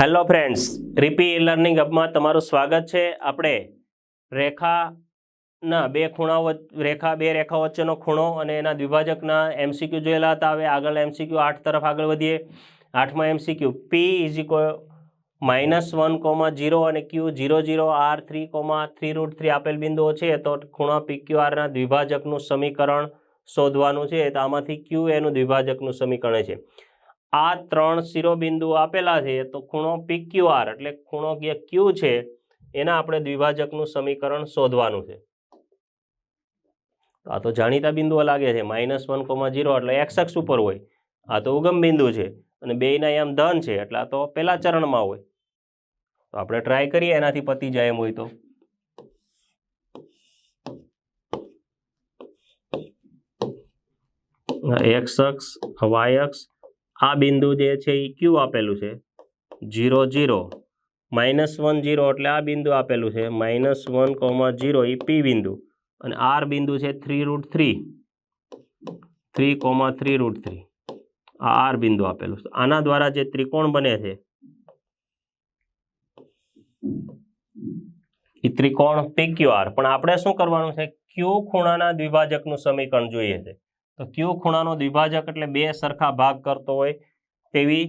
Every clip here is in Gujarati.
હેલો ફ્રેન્ડ્સ રીપી લર્નિંગ હબમાં તમારું સ્વાગત છે. આપણે રેખાના બે ખૂણા વચ- રેખા, બે રેખા વચ્ચેનો ખૂણો અને એના દ્વિભાજકના એમસીક્યુ જોયેલા હતા હવે આગળ એમસીક્યુ આઠ તરફ આગળ વધીએ. આઠમાં MCQ P is equal minus one comma zero અને Q zero zero R three comma three root three આપેલ બિંદુઓ છે. તો ખૂણા પી ક્યુ આરના દ્વિભાજકનું સમીકરણ શોધવાનું છે. તો આમાંથી ક્યુ એનું દ્વિભાજકનું સમીકરણ છે. આ ત્રણ શિરોબિંદુઓ આપેલા છે, તો ખૂણો પી ક્યુઆર એટલે ખૂણો જે ક્યુ છે, એના આપણે દ્વિભાજકનું સમીકરણ શોધવાનું છે. આ તો જાણીતા બિંદુઓ લાગે છે, માઇનસ વન કોમા જીરો એટલે એક્સ અક્ષ ઉપર હોય. આ તો ઉગમ બિંદુ છે, અને બેયના એમ ધન છે, એટલે આ તો પહેલા ચરણમાં હોય. તો આપણે ટ્રાય કરીએ, એનાથી પતી જાય એમ હોય તો. એક્સ અક્ષ વાય આ બિંદુ જે છે એ ક્યુ આપેલું છે? Zero zero minus one zero એટલે આ બિંદુ આપેલું છે. માઇનસ વન કોમા જીરો એ પી બિંદુ. અને આર બિંદુ છે three root three. Three comma three root three. આ આર બિંદુ આપેલું છે. આના દ્વારા જે ત્રિકોણ બને છે એ ત્રિકોણ PQR પણ આપણે શું કરવાનું છે? ક્યુ ખૂણાના દ્વિભાજકનું સમીકરણ જોઈએ છે. તો કયો ખૂણાનો દ્વિભાજક એટલે બે સરખા ભાગ કરતો હોય તેવી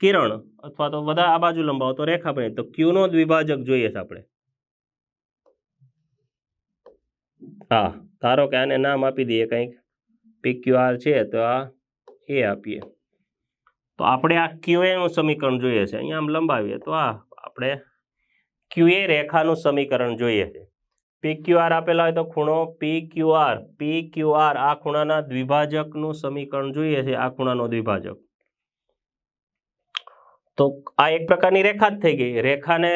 કિરણ અથવા તો બધા આ બાજુ લંબાવો તો રેખા બને. તો ક્યુનો દ્વિભાજક જોઈએ છે આપણે? હા, ધારો કે આને નામ આપી દઈએ કંઈક. PQR છે તો આ એ આપીએ. તો આપણે આ ક્યુએનું સમીકરણ જોઈએ છે. અહીંયા આમ લંબાવીએ તો આ આપણે ક્યુએ રેખાનું સમીકરણ જોઈએ છે. PQR આપેલા હોય તો ખૂણો PQR PQR આ ખૂણાના દ્વિભાજકનું સમીકરણ જોઈએ છે, આ ખૂણાનો દ્વિભાજક. તો આ એક પ્રકારની રેખા જ થઈ ગઈ. રેખાને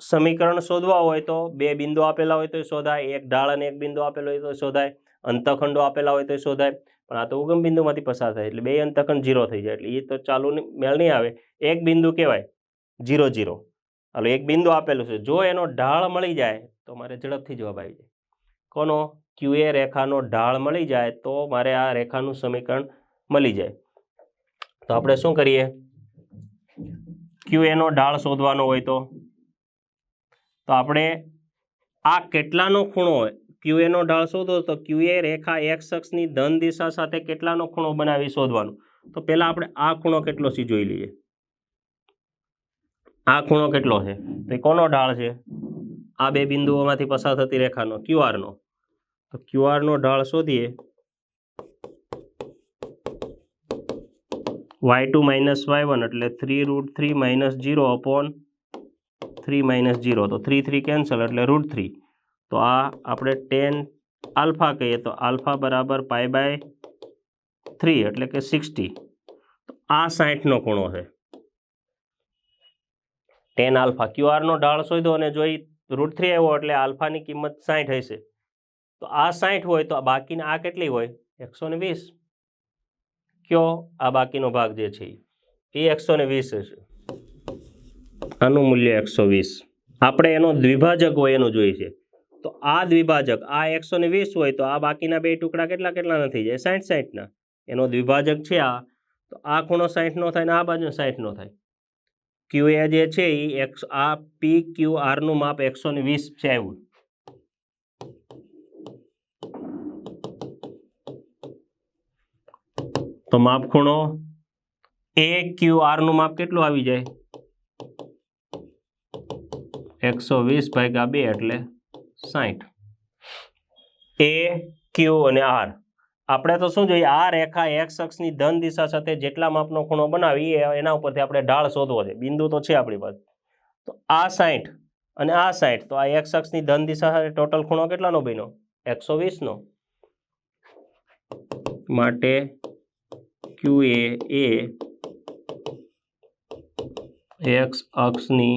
સમીકરણ શોધવા હોય તો બે બિંદુ આપેલા હોય તો શોધાય. એક ઢાળ અને એક બિંદુ આપેલો હોય તો શોધાય. અંતખંડો આપેલા હોય તો શોધાય. પણ આ તો ઉગમ બિંદુમાંથી પસાર થાય એટલે બે અંતખંડ જીરો થઈ જાય. એટલે એ તો ચાલુ મેળ નહીં આવે. એક બિંદુ કહેવાય. જીરો જીરો હાલો, એક બિંદુ આપેલું છે. જો એનો ઢાળ મળી જાય, તો મારે ઝડપથી જવાબ આવી જાય. કોનો? ક્યુએ રેખાનો ઢાળ મળી જાય, તો મારે આ રેખાનું સમીકરણ મળી જાય. તો આપણે શું કરીએ? ક્યુએનો ઢાળ શોધવાનો હોય તો? તો આપણે આ કેટલાનો ખૂણો હોય ક્યુએનો ઢાળ શોધો, તો ક્યુએ રેખા એક્સ અક્ષની ધન દિશા સાથે કેટલાનો ખૂણો બનાવી શોધવાનો? તો પહેલાં આપણે આ ખૂણો કેટલો સી જોઈ લઈએ. આ ખૂણો કેટલો છે? તો કોનો ઢાળ છે? આ બે બિંદુઓમાંથી પસાર થતી રેખાનો, ક્યુઆરનો. તો ક્યુઆરનો ઢાળ શોધીએ. Y two minus Y one એટલે three root three minus zero upon three minus zero તો થ્રી થ્રી કેન્સલ એટલે રૂટ થ્રી. તો આ આપણે ટેન આલ્ફા કહીએ તો આલ્ફા બરાબર પાય બાય થ્રી એટલે કે સિક્સટી. તો આ સાઠનો ખૂણો છે. ટેન આલ્ફા ક્યુઆરનો ઢાળ શોધો અને જો એ રૂટ થ્રી આવ્યો એટલે આલ્ફાની કિંમત સાઠ હશે. તો આ સાઠ હોય તો બાકીના આ કેટલી હોય? એકસો ને વીસ. કયો? આ બાકીનો ભાગ જે છે? એ એકસો ને વીસ હશે. આનું મૂલ્ય એકસો વીસ. આપણે એનો દ્વિભાજક હોય એનું જોઈએ છે. તો આ દ્વિભાજક, આ એકસો ને વીસ હોય તો આ બાકીના બે ટુકડા કેટલા કેટલાના થઈ જાય? સાઠ સાઠના એનો દ્વિભાજક છે આ. તો આ ખૂણો સાઠનો થાય ને આ બાજુ સાઠનો થાય. ક્યુ એ જે છે એ એક્સ આ પી ક્યુ આરનું માપ એકસો ને વીસ છે આવ્યું તો માપ ખૂણો એ ક્યુ આરનું માપ કેટલું આવી જાય? એકસો વીસ ભાગ્યા બે એટલે સાઠ એ ક્યુ અને આર આપણે તો શું જોઈએ, આ રેખા એક્સ અક્ષની ધન દિશા સાથે જેટલા માપનો ખૂણો બનાવી એના ઉપરથી આપણે ઢાળ શોધવો છે. બિંદુ તો છે આપણી પાસે. તો આ સાઠ અને આ સાઠ તો આ એક્સ અક્ષની ધન દિશા સાથે ટોટલ ખૂણો કેટલાનો બન્યો? એકસો વીસનો. માટે ક્યુ એ એ એક્સ અક્ષની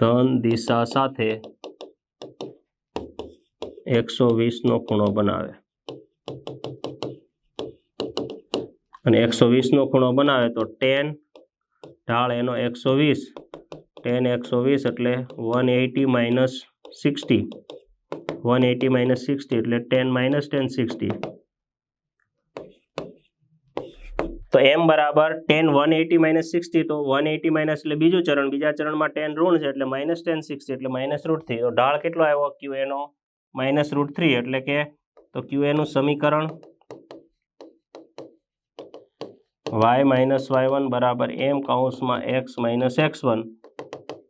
ધન દિશા સાથે એકસો વીસનો ખૂણો બનાવે. અને એકસો વીસનો ખૂણો બનાવે તો ટેન, ઢાળ એનો એકસો વીસ, ટેન એકસો વીસ એટલે one eighty minus sixty, one eighty minus sixty એટલે ટેન માઇનસ ટેન સિક્સટી. તો એમ બરાબર tan one eighty minus sixty, તો વન એટી માઇનસ એટલે બીજું ચરણ, બીજા ચરણમાં ટેન ઋણ છે એટલે માઇનસ ટેન સિક્સટી એટલે માઇનસ રૂટ થ્રી. તો ઢાળ કેટલો આવ્યો? ક્યુ એનો? માઇનસ રૂટ થ્રી એટલે કે, તો ક્યુ એનું સમીકરણ? વાય માઇનસ વાય વન બરાબર એમ કૌંસમાં એક્સ માઇનસ એક્સ વન.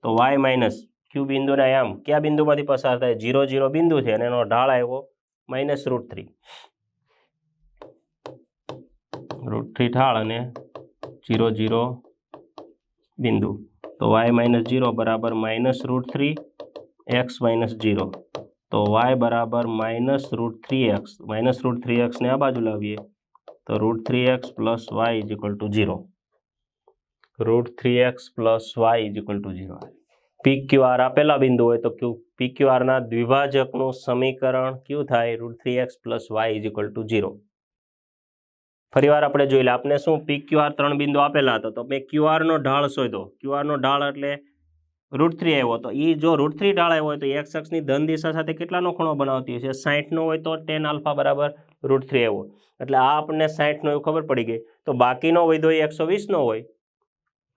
તો વાય માઇનસ ક્યુ બિંદુના આમ? કયા બિંદુમાંથી પસાર થાય? જીરો જીરો બિંદુ છે અને એનો ઢાળ આવ્યો minus root three. Root three ઢાળ અને જીરો જીરો બિંદુ. તો વાય માઇનસ જીરો બરાબર minus root three X minus zero તો વાય બરાબર minus root three X. Minus root three એક્સને આ બાજુ લાવીએ. તો root three X plus Y is equal to zero root three X plus Y is equal to zero P Q R આપેલા બિંદુ હોય તો ક્યુ પી ક્યુ આરના દ્વિભાજકનું સમીકરણ ક્યુ થાય? Root three X plus Y is equal to zero ફરીવાર આપણે જોઈ લે આપણે શું પી ક્યુ આર ત્રણ બિંદુ આપેલા હતા? તો મેં ક્યુ આરનો ઢાળ શોધ્યો. ક્યુ આરનો ઢાળ એટલે રૂટ થ્રી આવ્યો તો એ જો રૂટ થ્રી ઢાળ આવ્યો હોય તો એક્સ અક્ષની ધન દિશા સાથે કેટલાનો ખૂણો બનાવતી હશે? સાહીઠનો હોય તો ટેન આલ્ફા બરાબર રૂટ થ્રી આવ્યો. એટલે આ આપણને સાહીઠનો એવું ખબર પડી ગઈ. તો બાકીનો વધ્યો એ એકસો વીસનો હોય.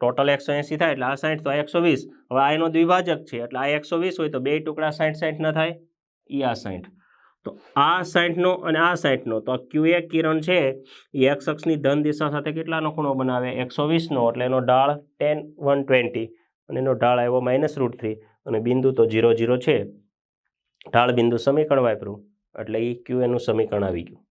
ટોટલ એકસો એંસી થાય એટલે આ સાઠ તો એકસો વીસ. હવે આ એનો દ્વિભાજક છે. એટલે આ એકસો વીસ હોય તો બે ટુકડા સાઠ સાઠ ના થાય. એ આ સાઠ તો આ સાઠનો અને આ સાઠનો તો ક્યુ એ કિરણ છે. એ એક્સ અક્ષની ધન દિશા સાથે કેટલાનો ખૂણો બનાવે? એકસો વીસનો. એટલે એનો ઢાળ ટેન વન ટ્વેન્ટી. અને એનો ઢાળ આવ્યો માઇનસ રૂટ થ્રી અને બિંદુ તો જીરો જીરો છે. ઢાળ બિંદુ સમીકરણ વાપર્યું, એટલે એ ક્યુ એનું સમીકરણ આવી ગયું.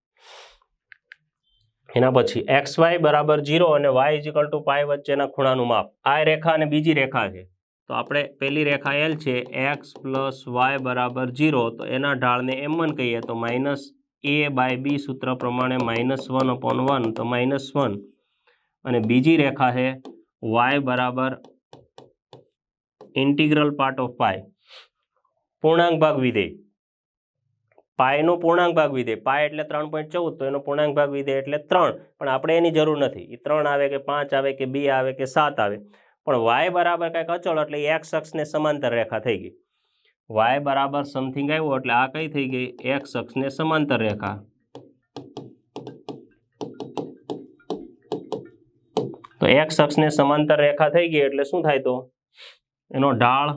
એના પછી એક્સ વાય બરાબર જીરો અને Y is equal to pi વચ્ચેના ખૂણાનું માપ. આ રેખા અને બીજી રેખા છે. તો આપણે પહેલી રેખા એલ છે એક્સ પ્લસ વાય બરાબર જીરો તો એના ઢાળને એમ વન કહીએ તો માઇનસ એ બાય બી સૂત્ર પ્રમાણે માઇનસ વન અપોન વન તો માઇનસ વન અને બીજી રેખા છે વાય બરાબર ઇન્ટિગ્રલ પાર્ટ ઓફ પાય પૂર્ણાંક ભાગ વિધેય. પાયનો પૂર્ણાંક ભાગ વિધેય. પાય એટલે ત્રણ પોઈન્ટ ચૌદ, તો એનો પૂર્ણાંક ભાગ વિધેય એટલે ત્રણ. પણ આપણે એની જરૂર નથી. એ ત્રણ આવે કે પાંચ આવે કે બે આવે કે સાત આવે. પણ વાય બરાબર કાંઈક અચળ એટલે એક્સ અક્ષને સમાંતર રેખા થઈ ગઈ. વાય બરાબર સમથિંગ આવ્યો એટલે આ કઈ થઈ ગઈ? એક્સ અક્ષને સમાંતર રેખા. તો એક્સ અક્ષને સમાંતર રેખા થઈ ગઈ એટલે શું થાય તો? એનો ઢાળ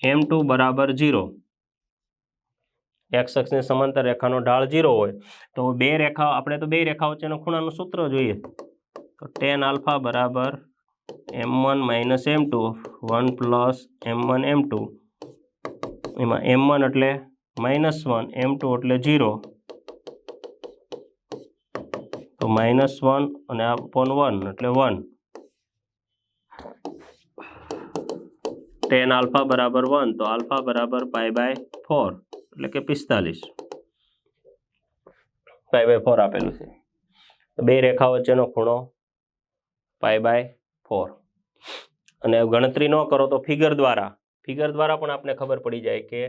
એમ ટુ બરાબર જીરો એક્સ અક્ષની સમાંતર રેખાનો ઢાળ જીરો હોય તો બે રેખા, આપણે તો બે રેખા વચ્ચેનો ખૂણાનું સૂત્ર જોઈએ. તો ટેન આલ્ફા બરાબર M one minus M two, one plus M one M two. એમાં એમ વન એટલે માઇનસ વન, એમ ટુ એટલે જીરો તો માઇનસ વન અને અપોન વન એટલે વન. ટેન આલ્ફા બરાબર વન તો આલ્ફા બરાબર પાય બાય ફોર એટલે કે પિસ્તાલીસ. પાય બાય ફોર આપેલું છે. બે રેખા વચ્ચેનો ખૂણો પાય બાય ફોર અને ગણતરી ન કરો તો ફિગર દ્વારા ફિગર દ્વારા પણ આપણે ખબર પડી જાય કે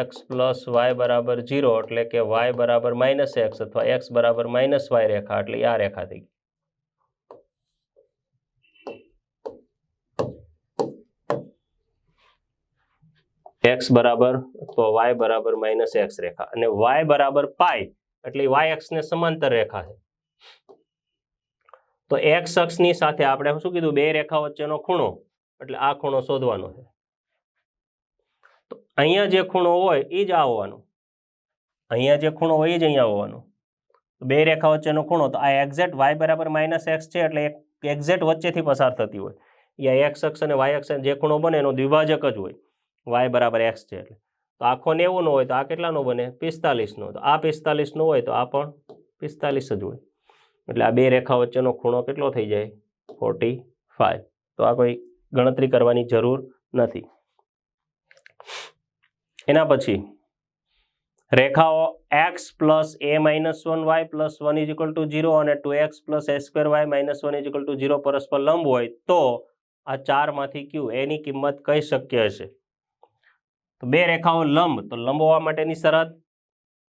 એક્સ પ્લસ વાય બરાબર જીરો એટલે કે વાય બરાબર માઇનસ એક્સ અથવા એક્સ બરાબર માઇનસ વાય રેખા, એટલે આ રેખા થઈ ગઈ. એક્સ બરાબર તો વાય બરાબર માઇનસ એક્સ રેખા. અને વાય બરાબર પાય, એટલે વાય અક્ષને સમાંતર રેખા છે. તો એક્સ અક્ષની સાથે આપણે શું કીધું? બે રેખા વચ્ચેનો ખૂણો, એટલે આ ખૂણો શોધવાનો છે. તો અહીંયા જે ખૂણો હોય એ જ આ હોવાનો અહીંયા જે ખૂણો હોય એ જ અહીંયા હોવાનો બે રેખા વચ્ચેનો ખૂણો, તો આ એક્ઝેક્ટ વાય બરાબર માઇનસ એક્સ છે, એટલે એક એક્ઝેક્ટ વચ્ચેથી પસાર થતી હોય. યા એક્સ અક્ષ અને વાય અક્ષ જે ખૂણો બને એનો દ્વિભાજક જ હોય. વાય બરાબર એક્સ છે એટલે. તો આખો નેવુંનો હોય તો આ કેટલાનો બને? પિસ્તાલીસનો તો આ પિસ્તાલીસનો હોય તો આ પણ પિસ્તાલીસ જ હોય. એટલે આ બે રેખા વચ્ચેનો ખૂણો કેટલો થઈ જાય? Forty five. તો આ કોઈ ગણતરી કરવાની જરૂર નથી. એના પછી રેખાઓ X plus A minus one, Y plus one is equal to zero અને two X plus A square Y minus one is equal to zero પરસ્પર લંબ હોય તો આ ચારમાંથી ક્યુ? એની કિંમત કઈ શક્ય હશે? તો બે રેખાઓ લંબ, તો લંબ હોવા માટેની શરત.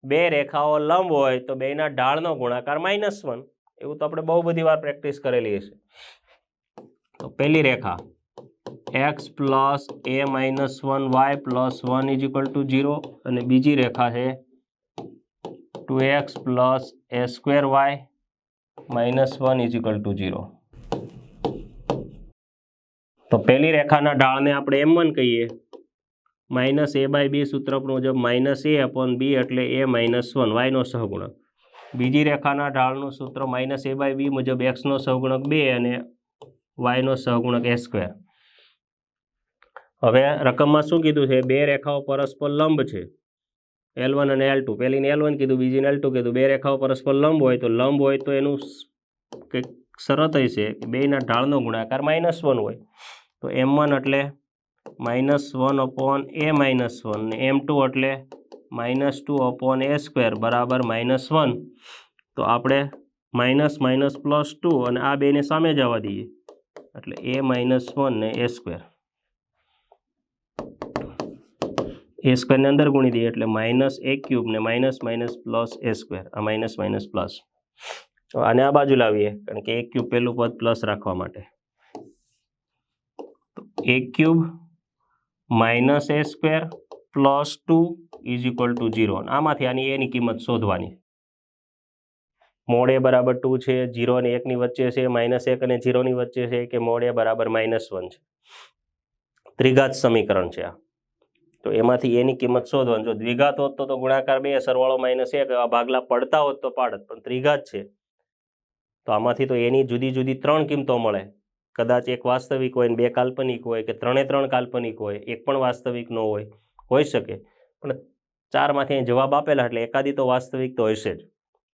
બે રેખાઓ લંબ હોય તો બેના ઢાળનો ગુણાકાર માઇનસ વન એવું તો આપણે બહુ બધી વાર પ્રેક્ટિસ કરેલી હશે. તો પહેલી રેખા. X plus A minus one Y plus one is equal to zero અને બીજી રેખા છે two X plus A square Y minus one is equal to zero તો પહેલી રેખાના ઢાળને આપણે એમ વન કહીએ. માઇનસ એ બાય બી સૂત્ર મુજબ માઇનસ એ અપોન બી એટલે એ માઇનસ વન વાયનો સહગુણક. બીજી રેખાના ઢાળનું સૂત્ર માઇનસ એ બાય બી મુજબ એક્સનો સહગુણક બે અને વાયનો સહગુણક એ સ્ક્વેર. હવે રકમમાં શું કીધું છે? બે રેખાઓ પરસ્પર લંબ છે. એલ વન અને એલ ટુ પહેલીને એલ વન કીધું, બીજીને એલ ટુ કીધું. બે રેખાઓ પરસ્પર લંબ હોય તો લંબ હોય તો એનું કંઈક શરત છે બેના ઢાળનો ગુણાકાર માઇનસ વન હોય. તો એમ વન એટલે minus one upon A minus one ને એમ ટુ એટલે minus two upon A square બરાબર માઇનસ વન. તો આપણે માઇનસ માઇનસ પ્લસ ટુ અને આ બેને સામે જવા દઈએ. એટલે એ માઇનસ વન ને એ સ્ક્વેર. એ સ્ક્વેરને અંદર ગુણી દઈએ એટલે માઇનસ એ ક્યુબ ને minus minus plus A square. આ માઇનસ માઇનસ પ્લસ. આને આ બાજુ લાવીએ, કારણ કે એક ક્યુબ પહેલું પદ પ્લસ રાખવા માટે. એક cube minus A square plus two is equal to zero. આમાંથી આની એની કિંમત શોધવાની. મોડે બરાબર ટુ છે જીરો અને એકની વચ્ચે છે, માઇનસ એક અને ઝીરોની વચ્ચે છે, કે મોડે બરાબર માઇનસ વન છે. ત્રિઘાત સમીકરણ છે આ. તો એમાંથી એની કિંમત શોધવાની. જો દ્વિઘાત હોત તો તો ગુણાકાર બે, સરવાળો માઇનસ એક આ ભાગલા પડતા હોત તો પાડત. પણ ત્રિઘાત છે. તો આમાંથી તો એની જુદી જુદી ત્રણ કિંમતો મળે. કદાચ એક વાસ્તવિક હોય ને બે કાલ્પનિક હોય કે ત્રણે ત્રણ કાલ્પનિક હોય, એક પણ વાસ્તવિક ન હોય, હોઈ શકે. પણ ચારમાંથી જવાબ આપેલા એટલે એકાદી તો વાસ્તવિક તો હશે જ.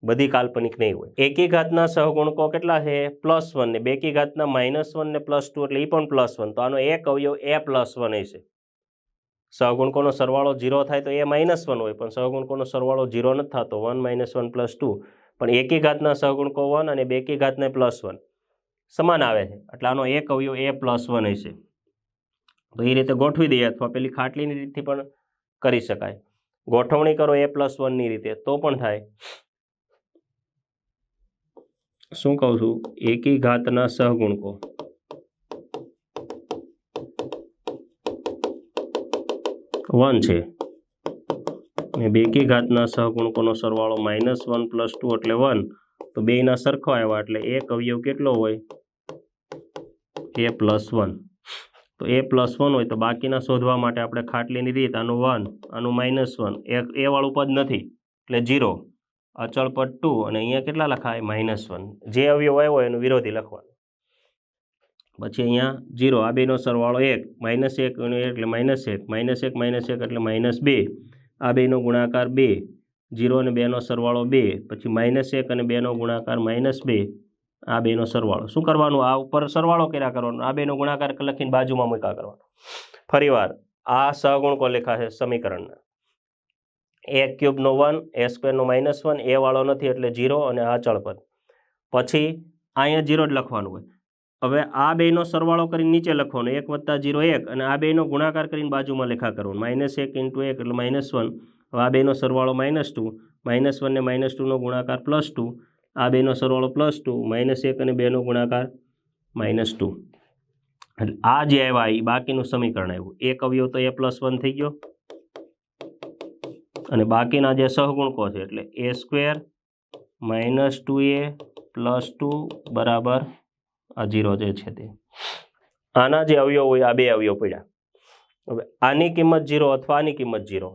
બધી કાલ્પનિક નહીં હોય. એકી ઘાતના સહગુણકો કેટલા છે? પ્લસ વન ને. બેકી ઘાતના માઇનસ વન ને પ્લસ ટુ એટલે એ પણ પ્લસ વન. તો આનો એક અવયવ એ પ્લસ વન હશે. સહગુણકોનો સરવાળો ઝીરો થાય તો એ માઇનસ વન હોય, પણ સહગુણકોનો સરવાળો ઝીરો નથી થતો. One minus one plus two. પણ એકી ઘાતના સહગુણકો વન અને બેકી ઘાતને પ્લસ વન. સમાન આવે છે. એટલે આનો એક અવયવ એ પ્લસ વન હશે. તો એ રીતે ગોઠવી દઈએ અથવા પેલી ખાટલીની રીતથી પણ કરી શકાય. ગોઠવણી કરો એ પ્લસ વનની રીતે, તો પણ થાય. શું કહું છું? એકી ઘાતના સહગુણકો. વન છે. ને બેકી ઘાતના સહગુણકોનો સરવાળો માઇનસ વન પ્લસ ટુ એટલે વન તો બેના સરખો આવ્યા એટલે એક અવયવ કેટલો હોય? એ પ્લસ વન તો એ પ્લસ વન હોય તો બાકીના શોધવા માટે આપણે ખાટલીની રીત, આનું વન આનું માઇનસ વન એક એ વાળું પદ નથી, એટલે જીરો અચળ પદ ટુ અને અહીંયા કેટલા લખાય? માઇનસ વન જે અવયવ આવ્યો હોય એનું વિરોધી લખવાનું. પછી અહીંયા જીરો આ બેનો સરવાળો એક માઇનસ એક એટલે માઇનસ એક માઇનસ એક માઇનસ એક એટલે માઇનસ બે. આ બેનો ગુણાકાર બે. જીરો અને બેનો સરવાળો બે, પછી માઇનસ એક અને બેનો ગુણાકાર માઇનસ બે, આ બેનો સરવાળો. શું કરવાનું? આ ઉપર સરવાળો કર્યા કરવાનો. આ બેનો ગુણાકાર લખીને બાજુમાં મૂકા કરવાનો. ફરીવાર, આ સહગુણકો લેખાશે સમીકરણના. એ ક્યુબનો વન, એ સ્ક્વેરનો માઇનસ વન, એ વાળો નથી એટલે જીરો અને આ ચળપદ. પછી, અહીંયા જીરો જ લખવાનું હોય. હવે આ બેનો સરવાળો કરીને નીચે લખવાનો. એક વત્તા જીરો એક અને આ બેનો ગુણાકાર કરીને બાજુમાં લેખા કરવાનું. માઇનસ એક ઇન્ટુ એક એટલે માઇનસ વન. હવે આ બેનો સરવાળો માઇનસ ટુ માઇનસ વનને માઇનસ ટુનો ગુણાકાર પ્લસ ટુ આ બેનો સરવાળો પ્લસ ટુ માઇનસ એક અને બેનો ગુણાકાર માઇનસ ટુ આ જે આવ્યા એ બાકીનું સમીકરણ આવ્યું. એક અવયવ તો એ પ્લસ વન થઈ ગયો. અને બાકીના જે સહગુણકો છે, એટલે A square minus two A plus two બરાબર આ જીરો જે છે તે. આના જે અવયવ હોય, આ બે અવયવ પડ્યા. હવે આની કિંમત જીરો અથવા આની કિંમત જીરો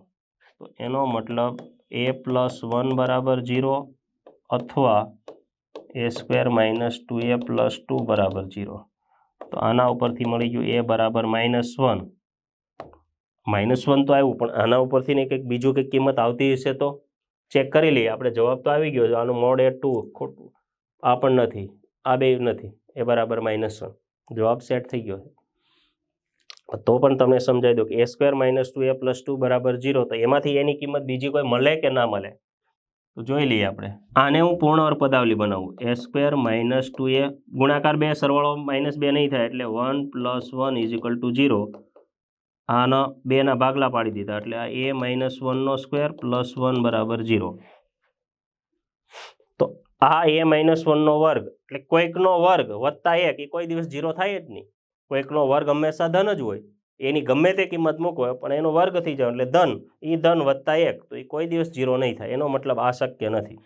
તો એનો મતલબ એ પ્લસ વન બરાબર જીરો અથવા a square minus two, a plus two બરાબર જીરો તો આના ઉપરથી મળી ગયું એ બરાબર માઇનસ વન. માઇનસ વન તો આવ્યું, પણ આના ઉપરથી ને કંઈક બીજું કંઈક કિંમત આવતી હશે તો ચેક કરી લઈએ. આપણે જવાબ તો આવી ગયો છે, આનું મોડ એ ટુ, ખોટું. આ પણ નથી, આ બે નથી, એ બરાબર માઇનસ વન. જવાબ સેટ થઈ ગયો છે. તો પણ તમને સમજાવી દો કે a square minus two a plus two બરાબર જીરો તો એમાંથી એની કિંમત બીજી કોઈ મળે કે ના મળે? તો જોઈ લઈએ આપણે. આને હું પૂર્ણ અર્પદાવલી બનાવું. A square minus two a ગુણાકાર બે, સરવાળો માઇનસ બે નહીં થાય એટલે one plus one is equal to zero આના બેના ભાગલા પાડી દીધા, એટલે આ એ માઇનસ વનનો સ્ક્વેર પ્લસ વન બરાબર જીરો તો આ એ માઇનસ વનનો વર્ગ, એટલે કોઈકનો વર્ગ વત્તા એક, એ કોઈ દિવસ જીરો થાય જ નહીં. કોઈકનો વર્ગ હંમેશા ધન જ હોય. એની ગમે તે કિંમત મૂકો, પણ એનો વર્ગ થઈ જાય એટલે ધન. એ ધન વત્તા એક, તો એ કોઈ દિવસ જીરો નહીં થાય. એનો મતલબ આ શક્ય નથી.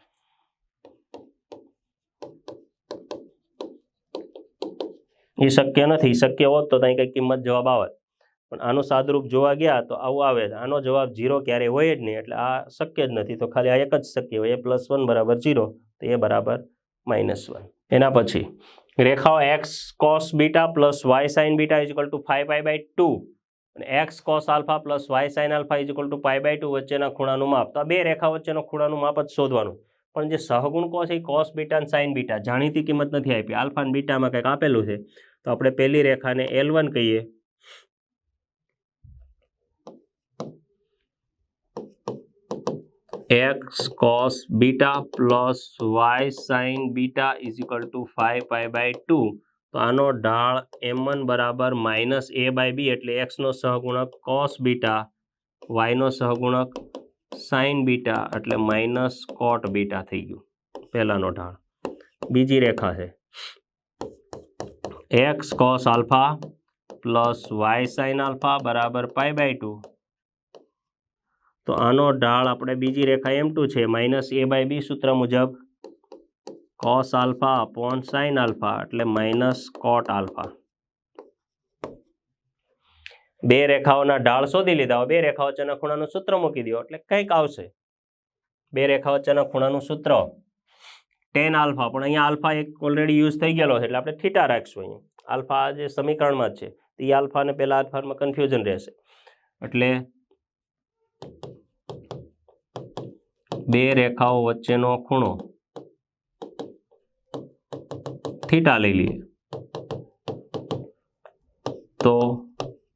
એ શક્ય નથી. શક્ય હોત તો ત્યાં કંઈ કિંમત જવાબ આવત પણ આનું સાદરૂપ જોવા ગયા તો આવું આવે આનો જવાબ જીરો ક્યારેય હોય જ નહીં એટલે આ શક્ય જ નથી. તો ખાલી આ એક જ શક્ય હોય. એ પ્લસ વન બરાબર જીરો તો એ બરાબર માઇનસ વન એના પછી રેખાઓ x cos beta plus y sine beta is equal to five pi by two અને x cos alpha plus y sine alpha is equal to pi by two વચ્ચેના ખૂણાનું માપ. તો આ બે રેખા વચ્ચેનો ખૂણાનું માપ જ શોધવાનું. પણ જે સહગુણ કોસ એ કોસ બીટા અને સાઇન બીટા. જાણીતી કિંમત નથી આપી. આલ્ફા અને બીટામાં કંઈક આપેલું છે. તો આપણે પહેલી રેખાને એલ વન કહીએ. X cos beta plus y sine beta is equal to five pi by two તો આનો ઢાળ એમ વન બરાબર માઇનસ એ બાય બી એટલે એક્સનો સહગુણક કોસ બીટા વાયનો સહગુણક સાઇન બીટા એટલે માઇનસ કોટ બીટા થઈ ગયું પહેલાનો ઢાળ બીજી રેખા છે x cos alpha plus y sine alpha બરાબર પાઈ બાય ટુ તો આનો ઢાળ આપણે બીજી રેખા એમ ટુ છે. માઇનસ એ બાય બી સૂત્ર મુજબ cos alpha upon sine alpha એટલે માઇનસ કોટ આલ્ફા. બે રેખાઓના ઢાળ શોધી લીધા. હોય બે રેખા વચ્ચેના ખૂણાનું સૂત્ર મૂકી દો. એટલે કંઈક આવશે. બે રેખા વચ્ચેના ખૂણાનું સૂત્ર ટેન આલ્ફા. પણ અહીંયા આલ્ફા એક ઓલરેડી યુઝ થઈ ગયેલો છે. એટલે આપણે થીટા રાખીશું અહીંયા. આલ્ફા જે સમીકરણમાં જ છે. એ આલ્ફા અને પેલા આલ્ફામાં કન્ફ્યુઝન રહેશે. એટલે બે રેખાઓ વચ્ચેનો ખૂણો થીટા લઈ લઈએ. તો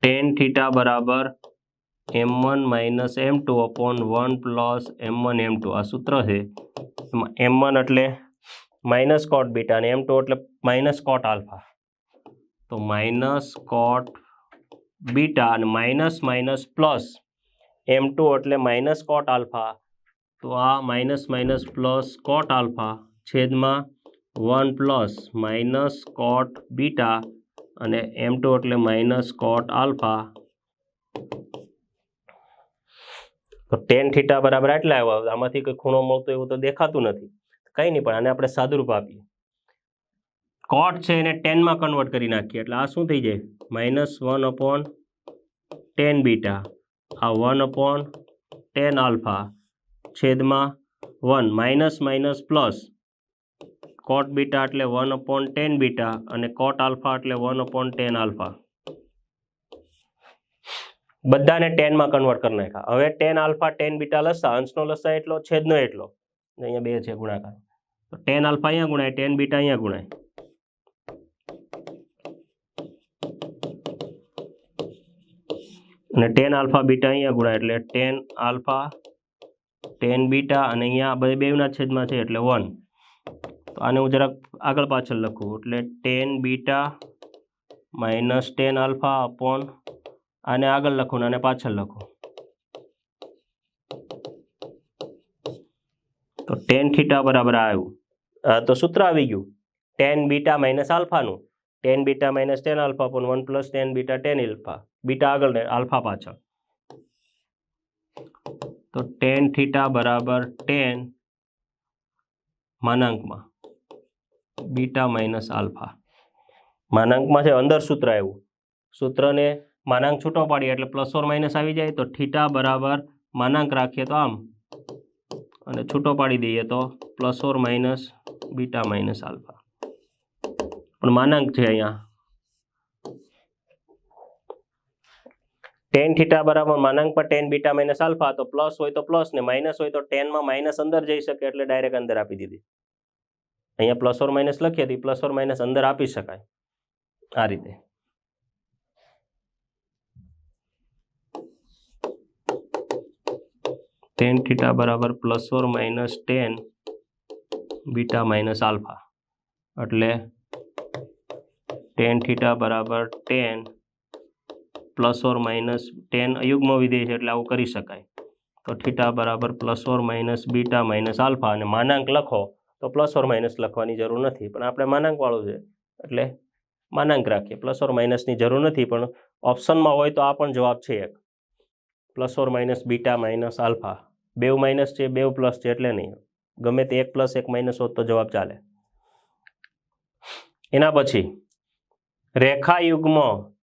ટેન થીટા બરાબર m one minus m two upon one plus m one m two. આ સૂત્ર છે. એમાં એમ વન એટલે માઇનસ કોટ બીટા અને એમ ટુ એટલે માઇનસ કોટ આલ્ફા. તો માઇનસ કોટ બીટા અને minus minus plus m two એટલે માઇનસ કોટ આલ્ફા. તો આ minus minus plus cot alpha છેદમાં one plus minus cot beta અને એમ ટુ એટલે માઇનસ કોટ આલ્ફા. તો ટેન થીટા બરાબર આટલા આવ્યા આમાંથી કોઈ ખૂણો મળતો એવું તો દેખાતું નથી. કંઈ નહીં, પણ આને આપણે સાદુરૂપ આપીએ. કોટ છે એને ટેનમાં કન્વર્ટ કરી નાખીએ, એટલે આ શું થઈ જાય? Minus one upon tan beta. આ વન અપોન ટેન આલ્ફા. છેદમાં one, minus minus, plus. Cot beta એટલે વન અપોન ટેન બીટા અને કોટ આલ્ફા એટલે વન અપોન ટેન આલ્ફા. બધાને ટેનમાં કન્વર્ટ કરી નાખ્યા. હવે ટેન આલ્ફા, ટેન બીટા લસા, અંશનો લસા એટલો, છેદનો એટલો. અહીંયા બે છે ગુણાકાર. તો ટેન આલ્ફા અહીંયા ગુણાય, ટેન બીટા અહીંયા ગુણાય. અને ટેન આલ્ફા બીટા અહીંયા ગુણાય એટલે ટેન આલ્ફા ટેન બીટા અને અહીંયા બે બેના છેદમાં છે એટલે વન તો આને હું જરાક આગળ પાછળ લખું. એટલે tan beta minus tan alpha upon આને આગળ લખું ને આને પાછળ લખું. તો ટેન થીટા બરાબર આવ્યું. તો સૂત્ર આવી ગયું. Tan beta minus આલ્ફાનું tan beta minus tan alpha upon one plus tan beta tan alpha beta આગળ ને આલ્ફા પાછળ. તો ટેન થીટા બરાબર ટેન માનાંકમાં. Beta minus alpha. માનાંકમાં છે અંદર સૂત્ર આવ્યું. સૂત્રને માનાંક છૂટો પાડીએ એટલે પ્લસ ઓર માઇનસ આવી જાય. તો થીટા બરાબર માનાંક રાખીએ તો આમ. અને છૂટો પાડી દઈએ તો plus or minus beta minus alpha. પણ માનાંક છે અહીંયા. ટેન થીટા બરાબર માનાંક પર ટેન બીટા માઇનસ આલ્ફા તો પ્લસ હોય તો પ્લસ ને માઇનસ હોય તો ટેનમાં માઇનસ અંદર જઈ શકે એટલે ડાયરેક્ટ અંદર આપી દીધી. અહીંયા પ્લસ ઓર માઇનસ લખીએ તો પ્લસ ઓર માઇનસ અંદર આપી શકાય. આ રીતે. ટેન થીટા બરાબર plus or minus tan beta minus alpha એટલે ટેન થીટા બરાબર tan plus or minus tan અયુગ્મ વિધેય છે એટલે આવું કરી શકાય. તો થીટા બરાબર plus or minus beta minus alpha અને માનાંક લખો તો પ્લસ ઓર માઇનસ લખવાની જરૂર નથી. પણ આપણે માનાંકવાળું છે એટલે માનાંક રાખીએ. પ્લસ ઓર માઇનસની જરૂર નથી પણ ઓપ્શનમાં હોય તો આ પણ જવાબ છે એક. Plus or minus beta minus alpha. બેવ માઇનસ છે બેવ પ્લસ છે એટલે નહીં. ગમે તે એક પ્લસ એક માઇનસ હોત તો જવાબ ચાલે. એના પછી રેખા યુગ્મ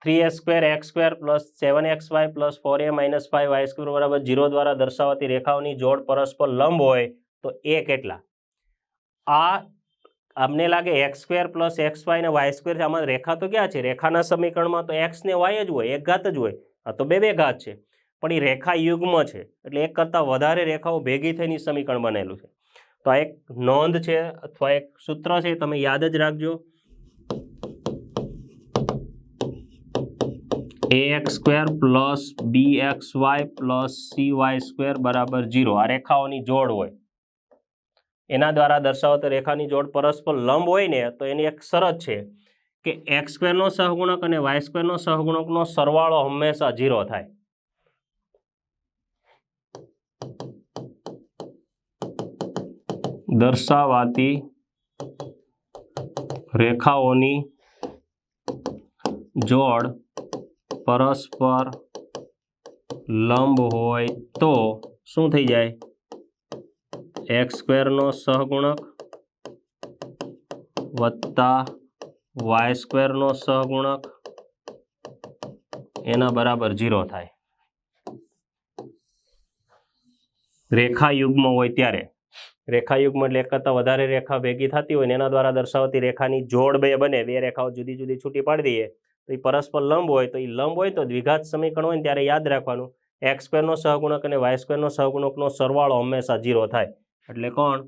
three x square x square plus seven x y plus four a minus five y square બરાબર જીરો દ્વારા દર્શાવાતી રેખાઓની જોડ પરસ્પર લંબ હોય તો એ કેટલા? આ અમને લાગે x square plus x y ને વાય સ્ક્વેર આમાં રેખા તો ક્યાં છે? રેખાના સમીકરણમાં તો એક્સ ને વાય જ હોય, એક ઘાત જ હોય. આ તો બે બે ઘાત છે. પણ એ રેખા યુગ્મ છે. એટલે એક કરતાં વધારે રેખાઓ ભેગી થઈને સમીકરણ બનેલું છે. તો આ એક નોંધ છે અથવા એક સૂત્ર છે તમે યાદ જ રાખજો. A x square plus b x y plus c y square બરાબર જીરો આ રેખાઓની જોડ હોય. એના દ્વારા દર્શાવતો રેખાની જોડ પરસ્પર લંબ હોય ને, તો એની એક શરત છે કે એક્સ સ્ક્વેરનો સહગુણક અને વાય સ્ક્વેરનો સહગુણકનો સરવાળો હંમેશા જીરો થાય. દર્શાવાતી રેખાઓની જોડ પરસ્પર લંબ હોય તો શું થઈ જાય? એક્સ સ્ક્વેરનો સહગુણક વત્તા વાય સ્ક્વેરનો સહગુણક એના બરાબર જીરો થાય. રેખા યુગ્મ હોય ત્યારે. રેખા યુગ્મ એટલે એક કરતાં વધારે રેખા ભેગી થતી હોય ને એના દ્વારા દર્શાવતી રેખાની જોડ બે બને, બે રેખાઓ જુદી જુદી છૂટી પાડી દઈએ. તો એ પરસ્પર લંબ હોય તો એ લંબ હોય તો દ્વિઘાત સમીકરણ હોય ને ત્યારે યાદ રાખવાનું. એક્સ સ્ક્વેરનો સહગુણક અને વાય સ્ક્વેરનો સહગુણકનો સરવાળો હંમેશા જીરો થાય. એટલે કોણ?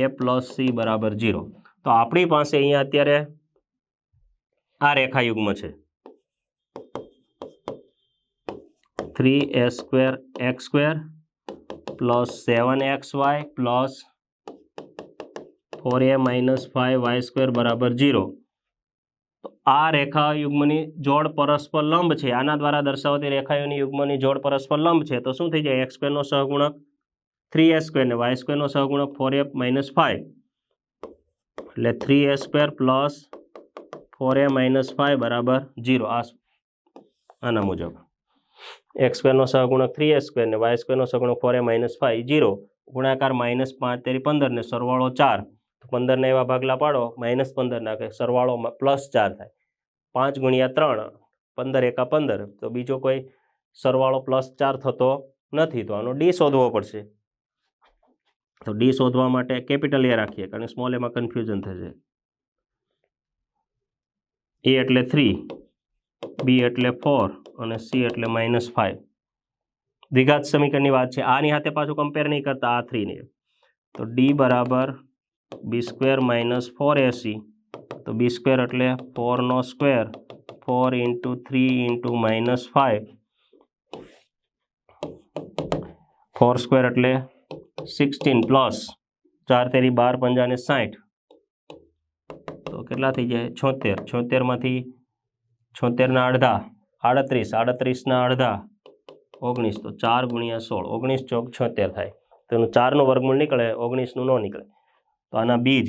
એ પ્લસ સી બરાબર જીરો તો આપણી પાસે અહીંયા અત્યારે આ રેખાયુગ્મ છે. Three a square x square plus seven x y plus four a minus five y square બરાબર જીરો તો આ રેખા યુગ્મની જોડ પરસ્પર લંબ છે. આના દ્વારા દર્શાવતી રેખાઓની યુગ્મની જોડ પરસ્પર લંબ છે. તો શું થઈ જાય? એક્સ સ્ક્વેરનો સહગુણક થ્રી એ સ્ક્વેર ને વાય સ્ક્વેરનો સહગુણક ફોર એ માઇનસ ફાઇવ. એટલે three a square plus four a minus five બરાબર જીરો આના મુજબ. એક્સ સ્ક્વેરનો સહગુણક થ્રી એ સ્ક્વેર ને વાય સ્ક્વેરનો સહગુણક four a minus five zero ગુણાકાર માઇનસ પાંચ તેરી પંદર ને સરવાળો ચાર. પંદરને એવા ભાગલા પાડો માઇનસ પંદર નાખે સરવાળો પ્લસ ચાર થાય. પાંચ ગુણ્યા ત્રણ, પંદર એકા પંદર, તો બીજો કોઈ સરવાળો પ્લસ ચાર થતો નથી, તો આનો ડી શોધવો પડશે. તો ડી શોધવા માટે કેપિટલ એ રાખીએ, કારણ કે સ્મોલ એમાં કન્ફ્યુઝન થશે એ એટલે થ્રી બી એટલે ફોર અને સી એટલે માઇનસ ફાઇવ દ્વિઘાત સમીકરણની વાત છે. આની હાથે પાછું કમ્પેર નહીં કરતા, આ થ્રીને તો ડી બરાબર b square minus four AC તો બી સ્ક્વેર એટલે ફોરનો square four into three into minus five four square એટલે સિક્સટીન પ્લસ ચાર તેરી બાર પંજાને સાઠ તો કેટલા થઈ જાય? છોતેર. છોતેરમાંથી છોતેરના અડધા, આડત્રીસ. આડત્રીસના અડધા, ઓગણીસ. તો ચાર ગુણ્યા સોળ. ઓગણીસ ચોક છોતેર થાય. તો એનું ચારનું વર્ગમૂળ નીકળે, ઓગણીસનું ન નીકળે. તો આના બીજ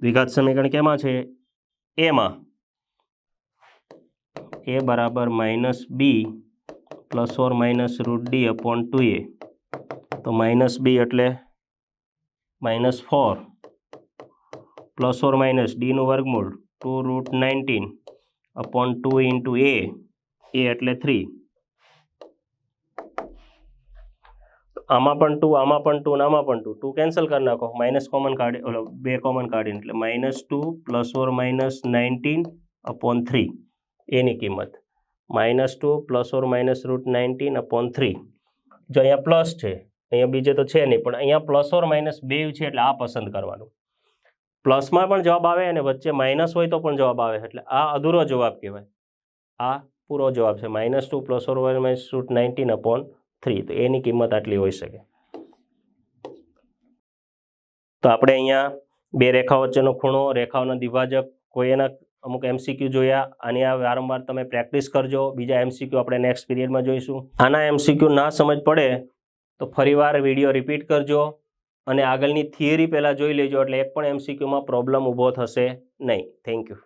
દ્વિઘાત સમીકરણ કેમાં છે? એમાં એ બરાબર minus b plus or minus root D upon two a તો માઇનસ બી એટલે minus four plus or minus ડીનું વર્ગમૂળ two root nineteen upon two into a એટલે થ્રી આમાં પણ ટુ આમાં પણ ટુ આમાં પણ ટુ ટુ કેન્સલ કરી નાખો. માઇનસ કોમન કાઢી બે કોમન કાઢીને. એટલે minus two plus or minus nineteen upon three એની કિંમત. Minus two plus or minus root nineteen upon three જો અહીંયા પ્લસ છે, અહીંયા બીજે તો છે નહીં, પણ અહીંયા પ્લસ ઓર માઇનસ બે છે એટલે આ પસંદ કરવાનું. પ્લસમાં પણ જવાબ આવે અને વચ્ચે માઇનસ હોય તો પણ જવાબ આવે. એટલે આ અધૂરો જવાબ કહેવાય. આ પૂરો જવાબ છે. Minus two plus or minus root nineteen upon three, તો એની કિંમત આટલી હોઈ શકે. તો આપણે અહીંયા બે રેખા વચ્ચેનો ખૂણો, રેખાઓના દ્વિભાજક, કોઈ એના અમુક એમસીક્યુ જોયા આની આ વારંવાર તમે પ્રેક્ટિસ કરજો. બીજા એમસીક્યુ આપણે નેક્સ્ટ પીરિયડમાં જોઈશું. આના એમસીક્યુ ના સમજ પડે, તો ફરીવાર વીડિયો રિપીટ કરજો, અને આગળની થિયરી પહેલાં જોઈ લેજો, એટલે એક પણ એમસીક્યુમાં પ્રોબ્લેમ ઊભો થશે નહીં. Thank you